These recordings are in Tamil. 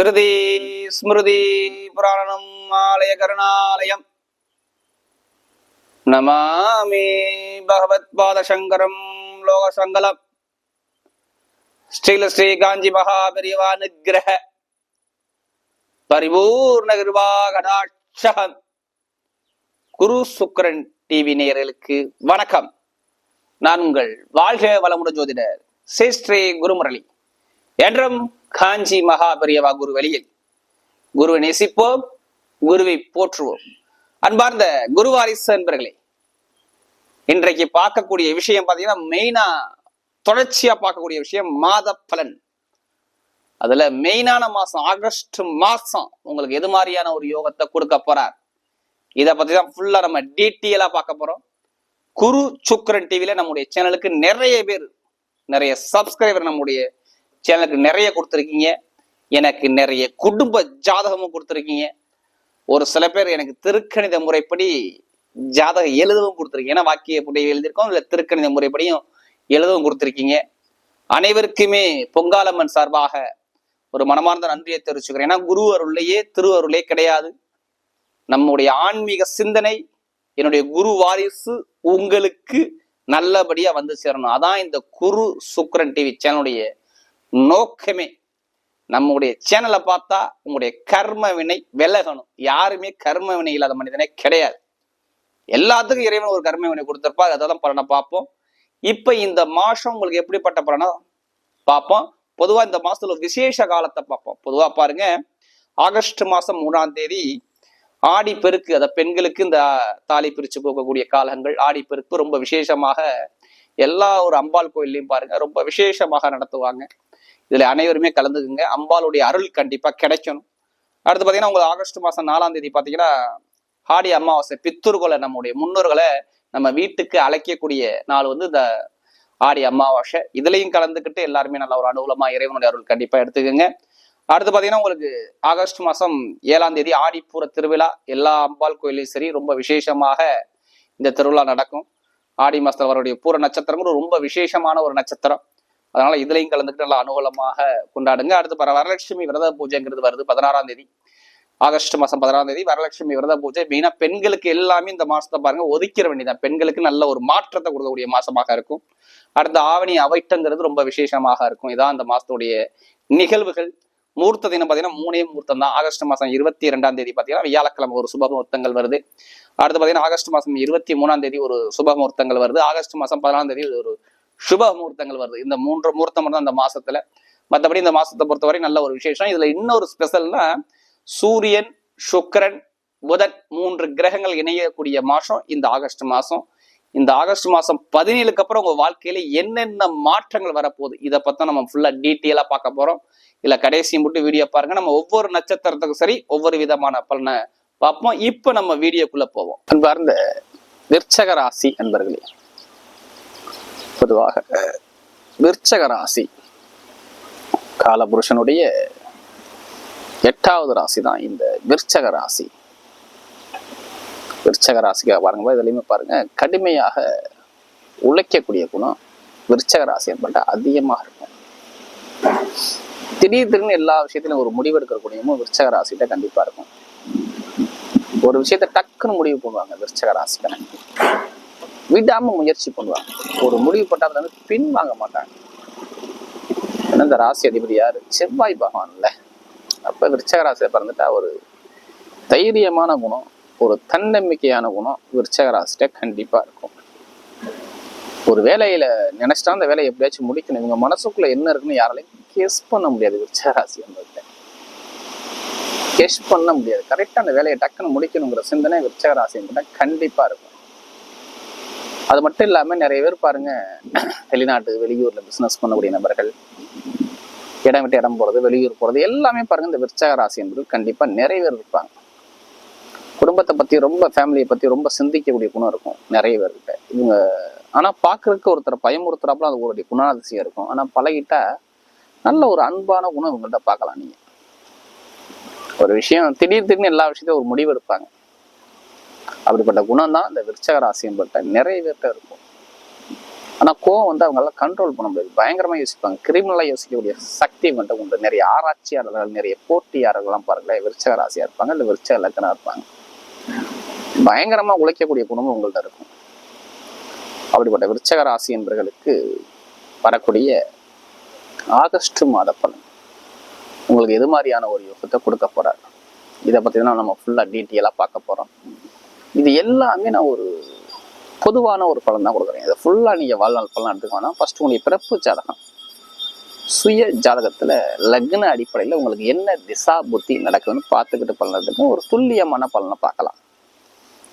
ஸ்ருதி ஸ்மிருதி புராணம் ஆலய கருணாலயம். நமாமி பகவத் பாதசங்கரம் லோகசங்கலம். ஸ்ரீல ஸ்ரீ காஞ்சி மகாபெரிவா நிகிரக பரிபூர்ண கிருபா கடாட்சகம் குரு சுக்கரன் டிவி நேயர்களுக்கு வணக்கம். நான் உங்கள் வாழ்க வளமுட ஜோதிடர் ஸ்ரீ ஸ்ரீ குருமுரளி. என்றும் காஞ்சி மகாபெரியவா குரு வழியில் குருவை நேசிப்போம் குருவை போற்றுவோம். அன்பார்ந்த குருவாரிசு என்பர்களே இன்றைக்கு பார்க்கக்கூடிய விஷயம் பார்த்தீங்கன்னா மெயினா தொடர்ச்சியா பார்க்கக்கூடிய விஷயம் மாத பலன் அதுல மெயினான மாசம் ஆகஸ்ட் மாசம் உங்களுக்கு எது மாதிரியான ஒரு யோகத்தை கொடுக்க போறார்? இதை பத்தி தான் ஃபுல்லா நம்ம டீட்டெயிலா பார்க்க போறோம். குரு சுக்கரன் டிவில நம்முடைய சேனலுக்கு நிறைய பேர் நிறைய சப்ஸ்கிரைபர் நம்முடைய சேனலுக்கு நிறைய கொடுத்துருக்கீங்க. எனக்கு நிறைய குடும்ப ஜாதகமும் கொடுத்துருக்கீங்க. ஒரு சில பேர் எனக்கு திருக்கணித முறைப்படி ஜாதகம் எழுதவும் கொடுத்துருக்கீங்க. ஏன்னா வாக்கிய புடைய எழுதியிருக்கோம் இல்லை திருக்கணித முறைப்படியும் எழுதவும் கொடுத்துருக்கீங்க. அனைவருக்குமே பொங்காலம்மன் சார்பாக ஒரு மனமார்ந்த நன்றியை தெரிவிச்சுக்கிறேன். ஏன்னா குரு அருளையே திருவருளே கிடையாது. நம்முடைய ஆன்மீக சிந்தனை என்னுடைய குரு வாரிசு உங்களுக்கு நல்லபடியா வந்து சேரணும். அதான் இந்த குரு சுக்கரன் டிவி சேனலுடைய நோக்கமே. நம்முடைய சேனலை பார்த்தா உங்களுடைய கர்ம வினை விலகணும். யாருமே கர்ம வினை இல்லாத மனிதனே கிடையாது. எல்லாத்துக்கும் இறைவன் ஒரு கர்ம வினை கொடுத்துருப்பார் அதை தான் பலனை பார்ப்போம். இப்போ இந்த மாசம் உங்களுக்கு எப்படிப்பட்ட பலனா? பார்ப்போம். பொதுவாக இந்த மாசத்துல ஒரு விசேஷ காலத்தை பார்ப்போம். பொதுவாக பாருங்க. ஆகஸ்ட் மாசம் மூணாம் தேதி ஆடி பெருக்கு. அதை பெண்களுக்கு இந்த தாலி பிரிச்சு போகக்கூடிய காலங்கள். ஆடி பெருக்கு ரொம்ப விசேஷமாக எல்லா ஒரு அம்பாள் கோயில்லையும் பாருங்க. ரொம்ப விசேஷமாக நடத்துவாங்க. இதுல அனைவருமே கலந்துக்குங்க. அம்பாளுடைய அருள் கண்டிப்பா கிடைக்கணும். அடுத்து பாத்தீங்கன்னா உங்களுக்கு ஆகஸ்ட் மாசம் நாலாம் தேதி பாத்தீங்கன்னா ஆடி அமாவாசை பித்தூர்களை நம்முடைய முன்னோர்களை நம்ம வீட்டுக்கு அழைக்கக்கூடிய நாள் வந்து இந்த ஆடி அமாவாசை. இதுலையும் கலந்துக்கிட்டு எல்லாருமே நல்ல ஒரு அனுகூலமா இறைவனுடைய அருள் கண்டிப்பா எடுத்துக்கோங்க. அடுத்து பார்த்தீங்கன்னா உங்களுக்கு ஆகஸ்ட் மாதம் ஏழாம் தேதி ஆடிப்பூர திருவிழா. எல்லா அம்பாள் கோயிலையும் சரி ரொம்ப விசேஷமாக இந்த திருவிழா நடக்கும். ஆடி மாதத்தில் வரக்கூடிய பூர நட்சத்திரங்கள் ரொம்ப விசேஷமான ஒரு நட்சத்திரம். அதனால இதுலயும் கலந்துக்கிட்டு நல்லா அனுகூலமாக கொண்டாடுங்க. அடுத்து பர வரலட்சுமி விரத பூஜைங்கிறது வருது பதினாறாம் தேதி. ஆகஸ்ட் மாசம் பதினாறாம் தேதி வரலட்சுமி விரத பூஜை. மெயினா பெண்களுக்கு எல்லாமே இந்த மாசத்தை பாருங்க ஒதுக்கிற வேண்டியதான் பெண்களுக்கு நல்ல ஒரு மாற்றத்தை கொடுக்கக்கூடிய மாசமாக இருக்கும். அடுத்து ஆவணி அவைட்டங்கிறது ரொம்ப விசேஷமாக இருக்கும். இதான் அந்த மாசத்துடைய நிகழ்வுகள். மூர்த்த தினம் பார்த்தீங்கன்னா மூணே மூர்த்தம் தான். ஆகஸ்ட் மாதம் இருபத்தி ரெண்டாம் தேதி பார்த்தீங்கன்னா வியாழக்கிழமை ஒரு சுப முகூர்த்தங்கள் வருது. அடுத்து பார்த்தீங்கன்னா ஆகஸ்ட் மாசம் இருபத்தி மூணாம் தேதி ஒரு சுப முகூர்த்தங்கள் வருது. ஆகஸ்ட் மாதம் பதினாலாம் தேதி ஒரு சுப முகூர்த்தங்கள் வருது. இந்த மூன்று முகூர்த்தம் மட்டும் தான் அந்த மாசத்துல. மற்றபடி இந்த மாசத்தை பொறுத்தவரை நல்ல ஒரு விசேஷம். இதுல இன்னொரு ஸ்பெஷல்னா சூரியன் சுக்கிரன் புதன் மூன்று கிரகங்கள் இணையக்கூடிய மாசம். இந்த ஆகஸ்ட் மாசம். இந்த ஆகஸ்ட் மாசம் பதினேழுக்கு அப்புறம் உங்க வாழ்க்கையில என்னென்ன மாற்றங்கள் வரப்போகுது? இதை பத்தி நம்ம ஃபுல்லா டீட்டெயிலா பார்க்க போறோம். இல்ல கடைசி மட்டும் வீடியோ பாருங்க. நம்ம ஒவ்வொரு நட்சத்திரத்துக்கும் சரி ஒவ்வொரு விதமான பலனை பார்ப்போம். இப்ப நம்ம வீடியோக்குள்ள போவோம். அன்பார்ந்த விருச்சக ராசி அன்பர்களே பொதுவாக விற்சக ராசி காலபுருஷனுடைய எட்டாவது ராசி தான் இந்த விற்சக ராசி. விற்சக ராசிக்காக பாருங்க இதுலையுமே பாருங்க கடுமையாக உழைக்கக்கூடிய குணம் விற்சக ராசி என்பட்ட அதிகமாக இருக்கும். திடீர் திடீர்னு எல்லா விஷயத்திலும் ஒரு முடிவு விற்சக ராசிகிட்ட கண்டிப்பா இருக்கும். ஒரு விஷயத்த டக்குன்னு முடிவு பண்ணுவாங்க விற்சக ராசிக்காரங்க. விடாம முயற்சி பண்ணுவாங்க. ஒரு முடிவு பட்டால் வந்து பின் வாங்க மாட்டாங்க. ஏன்னா இந்த ராசி அதிபதி யாரு? செவ்வாய் பகவான்ல. அப்ப விருட்சகராசியை பிறந்துட்டா ஒரு தைரியமான குணம் ஒரு தன்னம்பிக்கையான குணம் விருச்சக ராசிட்ட கண்டிப்பா இருக்கும். ஒரு வேலையில நினைச்சிட்டா அந்த வேலையை எப்படியாச்சும் முடிக்கணும். இவங்க மனசுக்குள்ள என்ன இருக்குன்னு யாராலையும் கெஸ் பண்ண முடியாது விருச்சக ராசி என்பதுல கெஸ் பண்ண முடியாது. கரெக்டா அந்த வேலையை டக்குன்னு முடிக்கணுங்கிற சிந்தனை விருச்சக ராசி கண்டிப்பா இருக்கும். அது மட்டும் இல்லாமல் நிறைய பேர் பாருங்க வெளிநாட்டு வெளியூர்ல பிசினஸ் பண்ணக்கூடிய நபர்கள் இடம் விட்டு இடம் போறது வெளியூர் போறது எல்லாமே பாருங்க இந்த விருச்சக ராசி என்பது கண்டிப்பா நிறைய பேர் இருப்பாங்க. குடும்பத்தை பத்தி ரொம்ப ஃபேமிலியை பத்தி ரொம்ப சிந்திக்கக்கூடிய குணம் இருக்கும் நிறைய பேர்கிட்ட இவங்க ஆனா பாக்குறதுக்கு ஒருத்தர் பயமுறுத்துறாப்புல அது ஒரு குணாதிசயம் இருக்கும். ஆனா பழகிட்டா நல்ல ஒரு அன்பான குணம் இவங்கள்ட்ட பார்க்கலாம் நீங்க. ஒரு விஷயம் திடீர் திடீர்னு எல்லா விஷயத்தையும் ஒரு முடிவு எடுப்பாங்க. அப்படிப்பட்ட குணம் தான் இந்த விருச்சக ராசியம்பட்ட நிறைய பேர்கிட்ட இருக்கும். ஆனால் கோவம் வந்து அவங்களால கண்ட்ரோல் பண்ண முடியாது. பயங்கரமா யோசிப்பாங்க. கிரிமினலாக யோசிக்கக்கூடிய சக்தி மட்டும் உண்டு. நிறைய ஆராய்ச்சியாளர்கள் நிறைய போட்டியாளர்கள்லாம் பாருங்களேன். விருச்சக ராசியாக இருப்பாங்க இல்லை விருச்சக லக்கணம் இருப்பாங்க. பயங்கரமாக உழைக்கக்கூடிய குணமும் உங்கள்கிட்ட இருக்கும். அப்படிப்பட்ட விருச்சக ராசி என்பர்களுக்கு வரக்கூடிய ஆகஸ்ட் மாத பலன். உங்களுக்கு எது மாதிரியான ஒரு யோகத்தை கொடுக்க போறாரு? இதை பற்றி தான் நம்ம ஃபுல்லா டீட்டெயிலா பார்க்க போறோம். இது எல்லாமே நான் ஒரு பொதுவான ஒரு பலன் தான் கொடுக்குறேன். இதை ஃபுல்லாக நீங்கள் வாழ்நாள் பலன் எடுத்துக்கோனா ஃபஸ்ட்டு உங்களுடைய பிறப்பு ஜாதகம். சுய ஜாதகத்தில் லக்ன அடிப்படையில் உங்களுக்கு என்ன திசா புத்தி நடக்குதுன்னு பார்த்துக்கிட்டு பலனதுக்கு ஒரு துல்லியமான பலனை பார்க்கலாம்.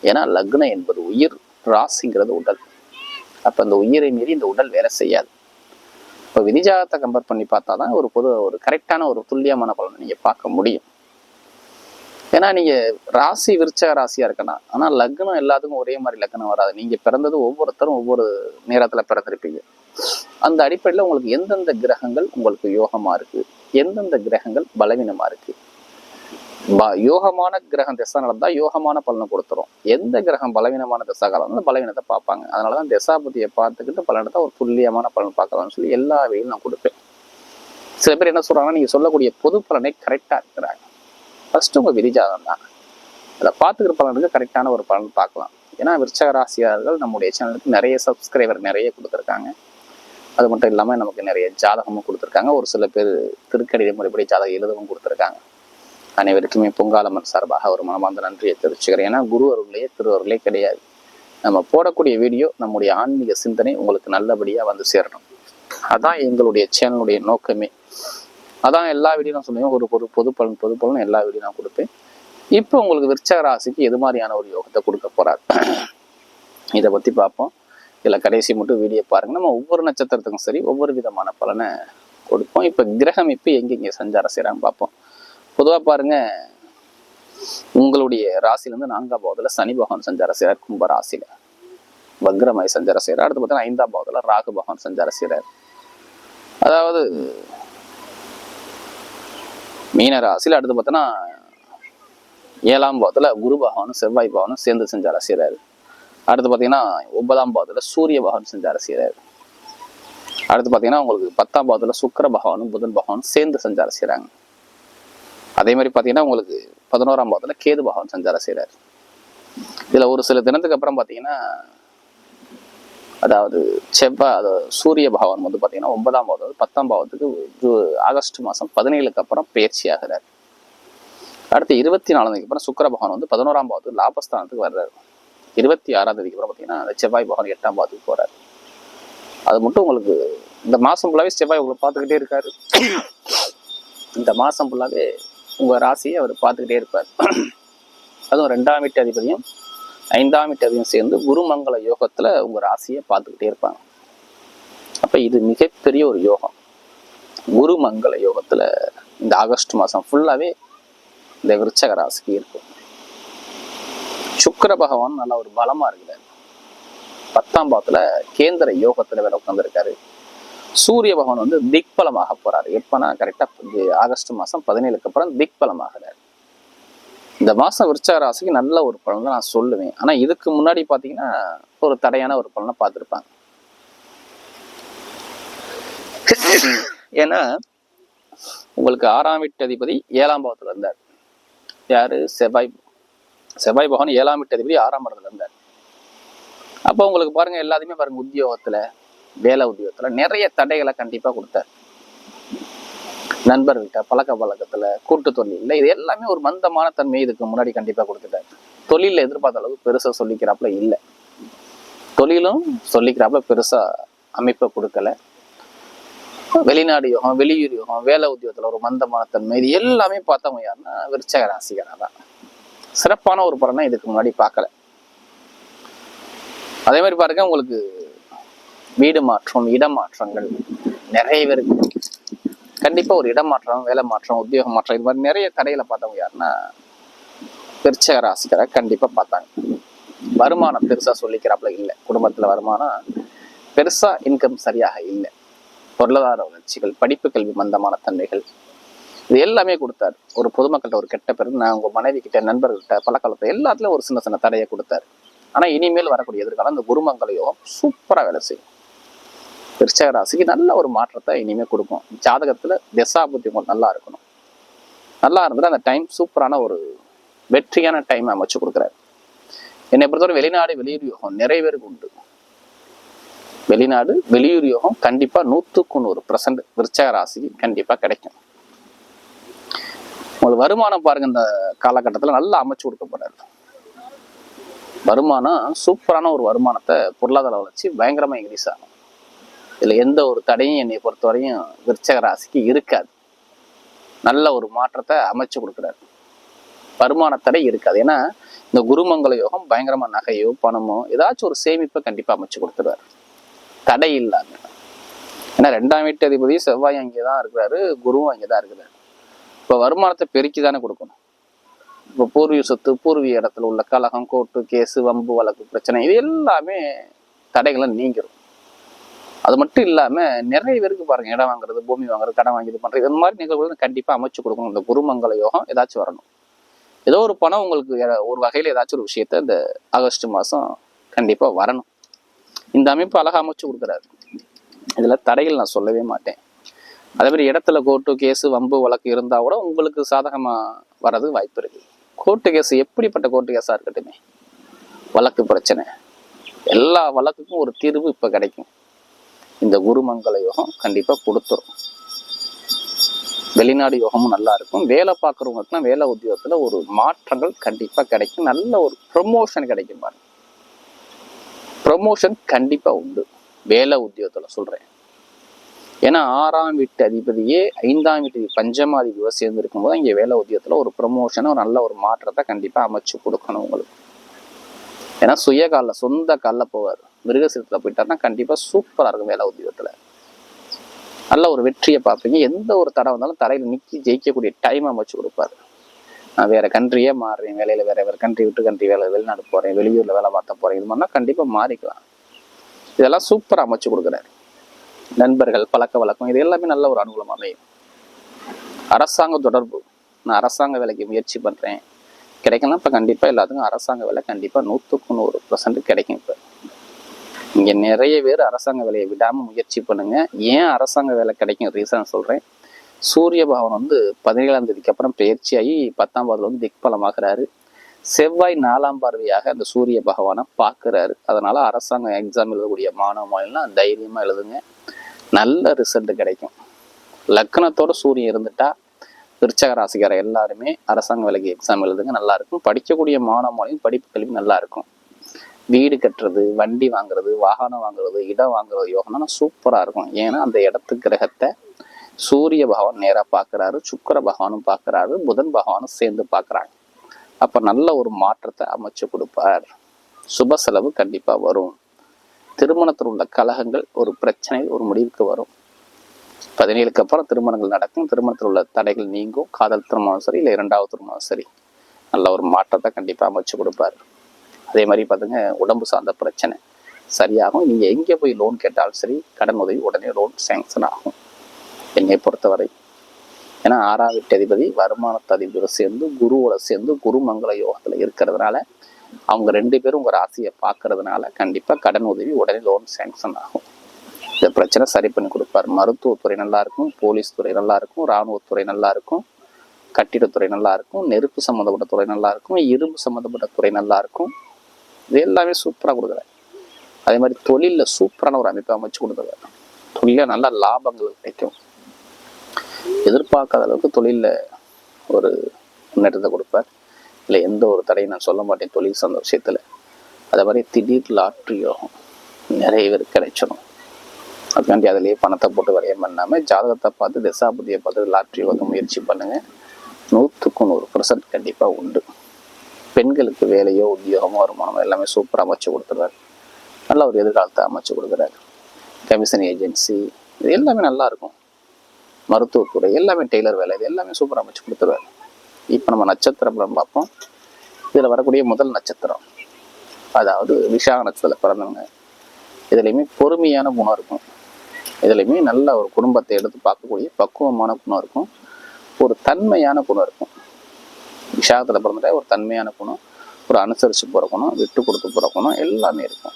ஏன்னா லக்னம் என்பது உயிர் ராசிங்கிறது உடல். அப்போ அந்த உயிரை மீறி இந்த உடல் வேலை செய்யாது. இப்போ விதிஜாதத்தை கம்பேர் பண்ணி பார்த்தா தான் ஒரு பொது ஒரு கரெக்டான ஒரு துல்லியமான பலனை நீங்கள் பார்க்க முடியும். ஏன்னா நீங்க ராசி விருச்சக ராசியா இருக்கணும் ஆனா லக்னம் எல்லாத்துக்கும் ஒரே மாதிரி லக்னம் வராது. நீங்க பிறந்தது ஒவ்வொருத்தரும் ஒவ்வொரு நேரத்துல பிறந்திருப்பீங்க. அந்த அடிப்படையில் உங்களுக்கு எந்தெந்த கிரகங்கள் உங்களுக்கு யோகமா இருக்கு? எந்தெந்த கிரகங்கள் பலவீனமா இருக்கு? ப- யோகமான கிரகம் திசை நடந்தா யோகமான பலனை கொடுத்துரும். எந்த கிரகம் பலவீனமான திசா காலம் வந்து பலவீனத்தை பார்ப்பாங்க. அதனாலதான் திசாபதியை பார்த்துக்கிட்டு பலனத்தை ஒரு துல்லியமான பலன் பார்க்கலாம்னு சொல்லி எல்லா வேலையும் நான் கொடுப்பேன். சில பேர் என்ன சொல்றாங்கன்னா நீங்க சொல்லக்கூடிய பொது பலனை கரெக்டா இருக்கிறாங்க ஃபஸ்ட்டு உங்கள் விதிஜாதம் தான் அதை பார்த்துக்கிற பலனுக்கு கரெக்டான ஒரு பலன் பார்க்கலாம். ஏன்னா விருச்சக நம்முடைய சேனலுக்கு நிறைய சப்ஸ்கிரைபர் நிறைய கொடுத்துருக்காங்க. அது மட்டும் இல்லாமல் நமக்கு நிறைய ஜாதகமும் கொடுத்துருக்காங்க. ஒரு சில பேர் திருக்கடித முறைப்படி ஜாதகம் எழுதவும் கொடுத்துருக்காங்க. அனைவருக்குமே பொங்காலம்மன் சார்பாக ஒரு மனமார்ந்த நன்றியை தெரிவிச்சுக்கிறேன். ஏன்னா குரு அருளையே திருவருளே கிடையாது. நம்ம போடக்கூடிய வீடியோ நம்முடைய ஆன்மீக சிந்தனை உங்களுக்கு நல்லபடியாக வந்து சேரணும். அதான் எங்களுடைய சேனலுடைய நோக்கமே. அதான் எல்லா வீடியும் நான் சொல்லுவேன். ஒரு பொது பொது பலன் பொது பலன் எல்லா வீடியும் நான் கொடுப்பேன். இப்போ உங்களுக்கு விருச்சக ராசிக்கு எது மாதிரியான ஒரு யோகத்தை கொடுக்க போறாரு? இதை பத்தி பார்ப்போம். இதில் கடைசி மட்டும் வீடியோ பாருங்க. நம்ம ஒவ்வொரு நட்சத்திரத்துக்கும் சரி ஒவ்வொரு விதமான பலனை கொடுப்போம். இப்போ கிரகம் இப்போ எங்கெங்கே சஞ்சாரம் செய்கிறாங்க பார்ப்போம். பொதுவாக பாருங்க உங்களுடைய ராசிலேருந்து நான்காம் பாவத்தில் சனி பகவான் சஞ்சாரம் செய்கிறார் கும்ப ராசியில். வக்ரமாய் சஞ்சாரம் செய்கிறார் அடுத்து பார்த்தீங்கன்னா ஐந்தாம் பாவத்தில் ராகு பகவான் சஞ்சாரம் செய்கிறார் அதாவது மீன ராசியில் அடுத்து பார்த்தோன்னா ஏழாம் பாவத்தில் குரு பகவானும் செவ்வாய் பகவானும் சேர்ந்து செஞ்ச செய்கிறாரு அடுத்து பார்த்தீங்கன்னா ஒன்பதாம் பாவத்தில் சூரிய பகவான் செஞ்ச செய்கிறாரு அடுத்து பார்த்தீங்கன்னா உங்களுக்கு பத்தாம் பாவத்தில் சுக்கிர பகவானும் புதன் பகவானும் சேர்ந்து சஞ்சாரம் செய்கிறாங்க அதே மாதிரி பார்த்தீங்கன்னா உங்களுக்கு பதினோராம் பாவத்தில் கேது பகவான் சஞ்சாரம் செய்கிறார் இதில் ஒரு சில தினத்துக்கு அப்புறம் பார்த்தீங்கன்னா அதாவது செவ்வாய் அது சூரிய பகவான் வந்து பார்த்தீங்கன்னா ஒன்பதாம் பாவம் பத்தாம் பாவத்துக்கு ஆகஸ்ட் மாதம் பதினேழுக்கு அப்புறம் பயிற்சி ஆகிறார் அடுத்து இருபத்தி நாலாம் அப்புறம் சுக்கர பகவான் வந்து பதினோராம் பாவத்துக்கு லாபஸ்தானத்துக்கு வர்றாரு. இருபத்தி ஆறாம் தேதிக்கு அப்புறம் பார்த்தீங்கன்னா அந்த செவ்வாய் பகவான் எட்டாம் பாவத்துக்கு போகிறார் அது மட்டும் உங்களுக்கு இந்த மாதம் ஃபுல்லாவே செவ்வாய் உங்களை பார்த்துக்கிட்டே இருக்காரு. இந்த மாதம் ஃபுல்லாகவே உங்கள் ராசியை அவர் பார்த்துக்கிட்டே இருப்பார். அதுவும் ரெண்டாம் வீட்டு அதிபதியும் ஐந்தாம் வீட்டு சேர்ந்து குருமங்கள யோகத்துல உங்க ராசியை பார்த்துக்கிட்டே இருப்பாங்க. அப்ப இது மிகப்பெரிய ஒரு யோகம். குருமங்கள யோகத்துல இந்த ஆகஸ்ட் மாதம் ஃபுல்லாவே இந்த விருச்சக ராசிக்கு இருக்கும் சுக்கர பகவான் நல்லா ஒரு பலமா இருக்கிறார். பத்தாம் பாவத்தில் கேந்திர யோகத்துல வேற உட்காந்துருக்காரு சூரிய பகவான் வந்து திக்பலமாக போறாரு. எப்பனா கரெக்டா ஆகஸ்ட் மாதம் பதினேழுக்கு அப்புறம் திக்பலமாகிறார். இந்த மாதம் விருச்சக ராசிக்கு நல்ல ஒரு பலன் தான் நான் சொல்லுவேன். ஆனால் இதுக்கு முன்னாடி பார்த்தீங்கன்னா ஒரு தடையான ஒரு பலனை பார்த்துருப்பாங்க. ஏன்னா உங்களுக்கு ஆறாம் வீட்டு அதிபதி ஏழாம் பாவத்தில் இருந்தார். யாரு? செவ்வாய் செவ்வாய் பகவான் ஏழாம் வீட்டு அதிபதி ஆறாம் இடத்துல இருந்தார். அப்போ உங்களுக்கு பாருங்க எல்லாத்தையுமே பாருங்க உத்தியோகத்துல வேலை உத்தியோகத்துல நிறைய தடைகளை கண்டிப்பா கொடுத்தார். நண்பர்கள்ட்ட பழக்க பழக்கத்துல கூட்டு தொழில்ல இது எல்லாமே ஒரு மந்தமான தன்மை இதுக்கு முன்னாடி கண்டிப்பா கொடுத்துட்டார். தொழில எதிர்பார்த்த அளவுக்கு பெருசா சொல்லிக்கிறாப்புல இல்லை. தொழிலும் சொல்லிக்கிறாப்புல பெருசா அமைப்பை கொடுக்கல. வெளிநாடு யோகம் வெளியூர் யோகம் வேலை உத்தியோகத்துல ஒரு மந்தமான தன்மை இது எல்லாமே பார்த்தவங்க யாருன்னா விருச்சக ராசிகரா தான். சிறப்பான ஒரு பலனை இதுக்கு முன்னாடி பார்க்கல. அதே மாதிரி பாருங்க உங்களுக்கு வீடு மாற்றம் இடமாற்றங்கள் நிறைய பேருக்கு கண்டிப்பா ஒரு இடமாற்றம் வேலை மாற்றம் உத்தியோக மாற்றம் இது மாதிரி நிறைய கடையில பார்த்தவங்க யாருன்னா விருச்சக ராசிக்கரை கண்டிப்பா பார்த்தாங்க. வருமானம் பெருசா சொல்லிக்கிறாப்புல இல்லை. குடும்பத்துல வருமானம் பெருசா இன்கம் சரியாக இல்லை. பொருளாதார வளர்ச்சிகள் படிப்பு கல்வி மந்தமான தன்மைகள் இது எல்லாமே கொடுத்தாரு. ஒரு பொதுமக்கள்கிட்ட ஒரு கெட்ட பேர் நான் உங்க மனைவி கிட்ட நண்பர்கள்கிட்ட பழக்கத்தை எல்லாத்துலயும் ஒரு சின்ன சின்ன தடையை கொடுத்தாரு. ஆனா இனிமேல் வரக்கூடிய எதிர்காலம் அந்த குருமங்களையும் சூப்பரா வேலை செய்யும். விருச்சக ராசிக்கு நல்ல ஒரு மாற்றத்தை இனிமே கொடுக்கும். ஜாதகத்துல திசாபுத்தி உங்களுக்கு நல்லா இருக்கணும். நல்லா இருந்துட்டு அந்த டைம் சூப்பரான ஒரு வெற்றியான டைம் அமைச்சு கொடுக்குறாரு. என்னை பொறுத்தவரை வெளிநாடு வெளியூர் யோகம் நிறைய பேருக்கு உண்டு. வெளிநாடு வெளியூர் யோகம் கண்டிப்பா நூத்துக்கு நூறு பர்சன்ட் விருச்சக ராசிக்கு கண்டிப்பா கிடைக்கும். உங்களுக்கு வருமானம் பாருங்க இந்த காலகட்டத்துல நல்லா அமைச்சு கொடுக்கப்படுறாரு வருமானம் சூப்பரான ஒரு வருமானத்தை பொருளாதார வளர்ச்சி பயங்கரமா இன்க்ரீஸ் ஆகும். இதில் எந்த ஒரு தடையும் என்னை பொறுத்தவரையும் விருச்சக ராசிக்கு இருக்காது. நல்ல ஒரு மாற்றத்தை அமைச்சு கொடுக்குறாரு. வருமான தடை இருக்காது. ஏன்னா இந்த குருமங்கல யோகம் பயங்கரமாக நகையோ பணமோ ஏதாச்சும் ஒரு சேமிப்பை கண்டிப்பாக அமைச்சு கொடுத்துருவாரு. தடை இல்லாமல் ஏன்னா ரெண்டாம் வீட்டு அதிபதி செவ்வாய் அங்கேதான் இருக்கிறாரு குருவும் அங்கே தான் இருக்கிறாரு. இப்போ வருமானத்தை பெருக்கி தானே கொடுக்கணும். இப்போ பூர்வீக சொத்து பூர்வீக இடத்துல உள்ள கலகம் கோர்ட்டு கேஸு வம்பு வழக்கு பிரச்சனை இது எல்லாமே தடைகளை நீங்கிடும் அது மட்டும் இல்லாமல் நிறைய பேருக்கு பாருங்கள் இடம் வாங்குறது பூமி வாங்குறது கடன் வாங்கி இது பண்ணுறது இந்த மாதிரி நிகழ்வுகள் கண்டிப்பாக அமைச்சு கொடுக்கணும். இந்த குருமங்கல யோகம் ஏதாச்சும் வரணும். ஏதோ ஒரு பணம் உங்களுக்கு ஒரு வகையில் ஏதாச்சும் ஒரு விஷயத்த இந்த ஆகஸ்ட் மாதம் கண்டிப்பாக வரணும். இந்த அமைப்பு அழகாக அமைச்சு கொடுக்குறாரு. இதில் தடைகள் நான் சொல்லவே மாட்டேன். அதே மாதிரி இடத்துல கோர்ட்டு கேஸு வம்பு வழக்கு இருந்தால் கூட உங்களுக்கு சாதகமாக வர்றது வாய்ப்பு இருக்குது கோர்ட்டு கேஸ் எப்படிப்பட்ட கோர்ட்டு கேஸாக இருக்கட்டுமே? வழக்கு பிரச்சனை. எல்லா வழக்குக்கும் ஒரு தீர்வு இப்போ கிடைக்கும். இந்த குருமங்கள யோகம் கண்டிப்பாக கொடுத்துரும். வெளிநாடு யோகமும் நல்லா இருக்கும். வேலை பார்க்குறவங்களுக்குலாம் வேலை உத்தியோகத்தில் ஒரு மாற்றங்கள் கண்டிப்பாக கிடைக்கும். நல்ல ஒரு ப்ரொமோஷன் கிடைக்கும் பாருங்க. ப்ரொமோஷன் கண்டிப்பாக உண்டு. வேலை உத்தியோகத்தில் சொல்கிறேன் ஏன்னா ஆறாம் வீட்டு அதிபதியே ஐந்தாம் வீட்டு பஞ்சமாதிபதியோட சேர்ந்து இருக்கும்போது இங்கே வேலை உத்தியோகத்துல ஒரு ப்ரொமோஷனை ஒரு நல்ல ஒரு மாற்றத்தை கண்டிப்பாக அமைச்சு கொடுக்கணும் உங்களுக்கு. ஏன்னா சுய காலில் சொந்த காலில் போவார். மிருகசீரத்தில் போயிட்டாருன்னா கண்டிப்பாக சூப்பராக இருக்கும் வேலை உத்தியோகத்தில். நல்ல ஒரு வெற்றியை பார்ப்பீங்க. எந்த ஒரு தடை வந்தாலும் தரையில் நிற்கி ஜெயிக்கக்கூடிய டைம் அமைச்சு கொடுப்பாரு. நான் வேறு கண்ட்ரியே மாறுறேன். வேலையில் வேறு வேறு கண்ட்ரி விட்டு கண்ட்ரி வேலை வெளிநாடு போகிறேன் வெளியூரில் வேலை பார்த்த போகிறேன் இது மாதிரினா கண்டிப்பாக மாறிக்கலாம். இதெல்லாம் சூப்பராக அமைச்சு கொடுக்குறாரு. நண்பர்கள் பழக்க வழக்கம் இது எல்லாமே நல்ல ஒரு அனுகூலம் அமையும். அரசாங்க தொடர்பு. நான் அரசாங்க வேலைக்கு முயற்சி பண்ணுறேன் கிடைக்கலாம் இப்போ கண்டிப்பாக எல்லாத்துக்கும் அரசாங்க வேலை கண்டிப்பாக நூற்றுக்கு நூறு பர்சன்ட் கிடைக்கும் இப்போ. இங்க நிறைய பேர் அரசாங்க வேலையை விடாம முயற்சி பண்ணுங்க. ஏன் அரசாங்க வேலை கிடைக்கும் ரீசன் சொல்றேன். சூரிய பகவான் வந்து பதினேழாம் தேதிக்கு அப்புறம் பயிற்சியாகி பத்தாம் பாதில் வந்து திக்பலமாகிறாரு. செவ்வாய் நாலாம் பார்வையாக அந்த சூரிய பகவானை பார்க்குறாரு. அதனால அரசாங்கம் எக்ஸாம் எழுதக்கூடிய மாணவ மாணவர்கள்லாம் தைரியமா எழுதுங்க. நல்ல ரிசல்ட் கிடைக்கும். லக்னத்தோட சூரியன் இருந்துட்டா விருச்சக ராசிக்கார எல்லாருமே அரசாங்க வேலைக்கு எக்ஸாம் எழுதுங்க நல்லா இருக்கும். படிக்கக்கூடிய மாணவ மாணவியும் படிப்பு கல்வி நல்லா இருக்கும். வீடு கட்டுறது வண்டி வாங்குறது வாகனம் வாங்குறது இடம் வாங்குறது யோகம்னா சூப்பராக இருக்கும் ஏன்னா அந்த இடத்து கிரகத்தை சூரிய பகவான் நேராக பார்க்குறாரு சுக்கிர பகவானும் பார்க்கறாரு புதன் பகவானும் சேர்ந்து பார்க்குறாங்க. அப்போ நல்ல ஒரு மாற்றத்தை அமைச்சு கொடுப்பார். சுப செலவு கண்டிப்பாக வரும். திருமணத்தில் உள்ள கலகங்கள் ஒரு பிரச்சனை ஒரு முடிவுக்கு வரும். பதினேழுக்கு அப்புறம் திருமணங்கள் நடக்கும். திருமணத்தில் உள்ள தடைகள் நீங்கும். காதல் திருமணம் சரி இல்லை இரண்டாவது திருமணம் சரி. நல்ல ஒரு மாற்றத்தை கண்டிப்பாக அமைச்சு கொடுப்பாரு. அதே மாதிரி பார்த்துங்க உடம்பு சார்ந்த பிரச்சனை சரியாகும். நீங்கள் எங்கே போய் லோன் கேட்டாலும் சரி கடன் உதவி உடனே லோன் சேங்ஷன் ஆகும். என்னை பொறுத்தவரை. ஏன்னா ஆறாம் வீட்டு அதிபதி வருமானத்து அதிபதியோட சேர்ந்து குருவோட சேர்ந்து குருமங்கள யோகத்தில் இருக்கிறதுனால அவங்க ரெண்டு பேரும் உங்கள் ராசியை பார்க்கறதுனால கண்டிப்பாக கடன் உதவி உடனே லோன் சேங்ஷன் ஆகும். இந்த பிரச்சனை சரி பண்ணி கொடுப்பார். மருத்துவத்துறை நல்லா இருக்கும் போலீஸ் துறை நல்லா இருக்கும் இராணுவத்துறை நல்லா இருக்கும் கட்டிடத்துறை நல்லா இருக்கும் நெருப்பு சம்மந்தப்பட்ட துறை நல்லா இருக்கும் இரும்பு சம்மந்தப்பட்ட துறை நல்லா இருக்கும். இது எல்லாமே சூப்பரா கொடுக்குறாரு அதே மாதிரி தொழிலில் சூப்பரான ஒரு அமைப்பை அமைச்சு கொடுக்குறாரு தொழில நல்ல லாபங்கள் கிடைக்கும். எதிர்பார்க்காத அளவுக்கு தொழிலில் ஒரு முன்னேற்றத்தை கொடுப்பார். இல்லை எந்த ஒரு தடையும் நான் சொல்ல மாட்டேன் தொழில் சார்ந்த விஷயத்தில். அதே மாதிரி திடீர் லாட்ரி யோகம் நிறைய பேர் கிடைச்சிடும் அதுக்காண்டி அதுலேயே பணத்தை போட்டு விரயம் பண்ணாமல் ஜாதகத்தை பார்த்து திசாபதியை பார்த்து லாட்ரி யோகம் முயற்சி பண்ணுங்க. நூற்றுக்கு நூறு பர்சன்ட் கண்டிப்பாக உண்டு. பெண்களுக்கு வேலையோ உத்தியோகமோ வருமானமோ எல்லாமே சூப்பராக அமைச்சு கொடுத்துருவாரு நல்ல ஒரு எதிர்காலத்தை அமைச்சு கொடுக்குறாரு. கமிஷன் ஏஜென்சி இது எல்லாமே நல்லா இருக்கும். மருத்துவத்துறை எல்லாமே டெய்லர் வேலை இது எல்லாமே சூப்பராக அமைச்சு கொடுத்துருவாரு இப்போ நம்ம நட்சத்திர பார்ப்போம். இதில் வரக்கூடிய முதல் நட்சத்திரம் அதாவது விஷாக நட்சத்திரத்தில் பிறந்தவங்க. இதுலேயுமே பொறுமையான குணம் இருக்கும். இதுலையுமே நல்ல ஒரு குடும்பத்தை எடுத்து பார்க்கக்கூடிய பக்குவமான குணம் இருக்கும். ஒரு தன்மையான குணம் இருக்கும். விஷாகத்தில் பிறந்துட்டா ஒரு தன்மையான குணம் ஒரு அனுசரித்து பிறக்கணும் விட்டு கொடுத்து பிறக்கணும் எல்லாமே இருக்கும்.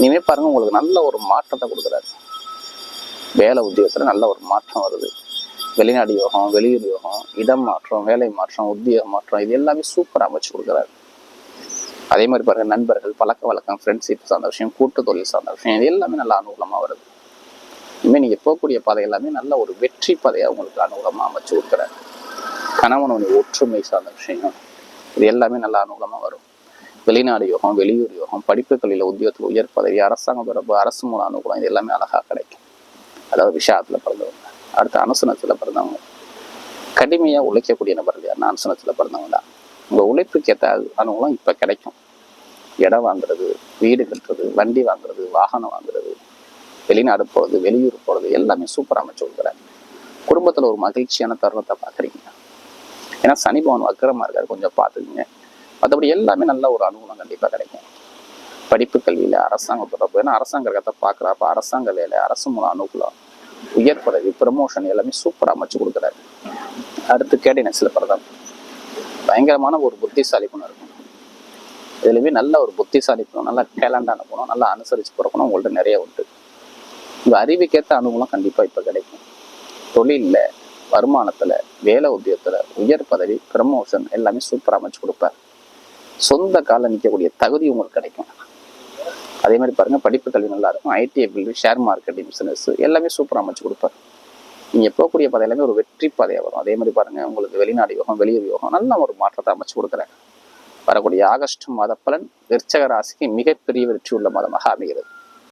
இனிமேல் பாருங்கள் உங்களுக்கு நல்ல ஒரு மாற்றத்தை கொடுக்குறாரு. வேலை உத்தியோகத்தில் நல்ல ஒரு மாற்றம் வருது. வெளிநாடு யோகம் வெளியூர் யோகம் இடம் மாற்றம் வேலை மாற்றம் உத்தியோக மாற்றம் இது எல்லாமே சூப்பராக அமைச்சு கொடுக்குறாரு. அதே மாதிரி பாருங்கள் நண்பர்கள் பழக்க வழக்கம் ஃப்ரெண்ட்ஷிப் சார்ந்த விஷயம் கூட்டு தொழில் சார்ந்த விஷயம் இது எல்லாமே நல்ல அனுகூலமாக வருது. இனிமேல் நீங்கள் போகக்கூடிய பாதை எல்லாமே நல்ல ஒரு வெற்றி பாதையாக உங்களுக்கு அனுகூலமாக அமைச்சு கொடுக்குறாரு. கணவனுடைய ஒற்றுமை சார்ந்த விஷயம். இது எல்லாமே நல்ல அனுகூலமாக வரும். வெளிநாடு யோகம் வெளியூர் யோகம் படிப்புகளில் உத்தியோகத்தில் உயர் பதவி அரசாங்க தொடர்பு அரசு மூல அனுகூலம் இது எல்லாமே அழகாக கிடைக்கும். அதாவது விஷாத்தில் பிறந்தவங்க. அடுத்து அனுசனத்தில் பிறந்தவங்க. கடுமையாக உழைக்கக்கூடிய நபர்கள் யாருன்னா அனுசனத்தில் பிறந்தவங்க தான். உங்கள் உழைப்புக்கு ஏற்ற அனுகூலம் இப்போ கிடைக்கும். இடம் வாங்குறது வீடு கட்டுறது வண்டி வாங்குறது வாகனம் வாங்குறது வெளிநாடு போகிறது வெளியூர் போகிறது எல்லாமே சூப்பராக அமைச்சு கொடுக்குறாங்க. குடும்பத்தில் ஒரு மகிழ்ச்சியான தருணத்தை பார்க்குறீங்க. ஏன்னா சனி பவன் வக்கரமாக இருக்காரு கொஞ்சம் பார்த்துக்குங்க. மற்றபடி எல்லாமே நல்ல ஒரு அனுகூலம் கண்டிப்பாக கிடைக்கும். படிப்பு கல்வியில் அரசாங்க தொடர்பு. ஏன்னா அரசாங்க கிரகத்தை பார்க்குறா. அப்ப அரசாங்க வேலை அரசு மூலம் அனுகூலம் உயர் பதவி ப்ரமோஷன் எல்லாமே சூப்பராக அமைச்சு கொடுக்குறாரு. அடுத்து கேடினஸ்ல பிரதம். பயங்கரமான ஒரு புத்திசாலி குணம் இருக்கும். இதுலேயுமே நல்ல ஒரு புத்திசாலி குணம் நல்லா டேலண்டான குணம் நல்லா அனுசரித்து பிறக்கணும் உங்கள்கிட்ட நிறைய உண்டு. உங்கள் அறிவுக்கேற்ற அனுகூலம் கண்டிப்பாக இப்போ கிடைக்கும். தொழிலில் வருமானத்தில் வேலை உத்தியத்தில் உயர் பதவி ப்ரமோஷன் எல்லாமே சூப்பராக அமைச்சு கொடுப்பார். சொந்த கால நிற்கக்கூடிய தகுதி உங்களுக்கு கிடைக்கும். அதே மாதிரி பாருங்க படிப்பு கல்வி நல்லா இருக்கும். IT field share marketing business எல்லாமே சூப்பராக அமைச்சு கொடுப்பார். நீங்கள் போகக்கூடிய பாதை எல்லாமே ஒரு வெற்றி பாதையா வரும். அதே மாதிரி பாருங்கள் உங்களுக்கு வெளிநாடு யோகம் வெளியூர் யோகம் நல்ல ஒரு மாற்றத்தை அமைச்சு கொடுக்குறேன் வரக்கூடிய ஆகஸ்ட் மாத பலன் விருச்சக ராசிக்கு மிகப்பெரிய வெற்றி உள்ள மாதமாக அமைகிறது.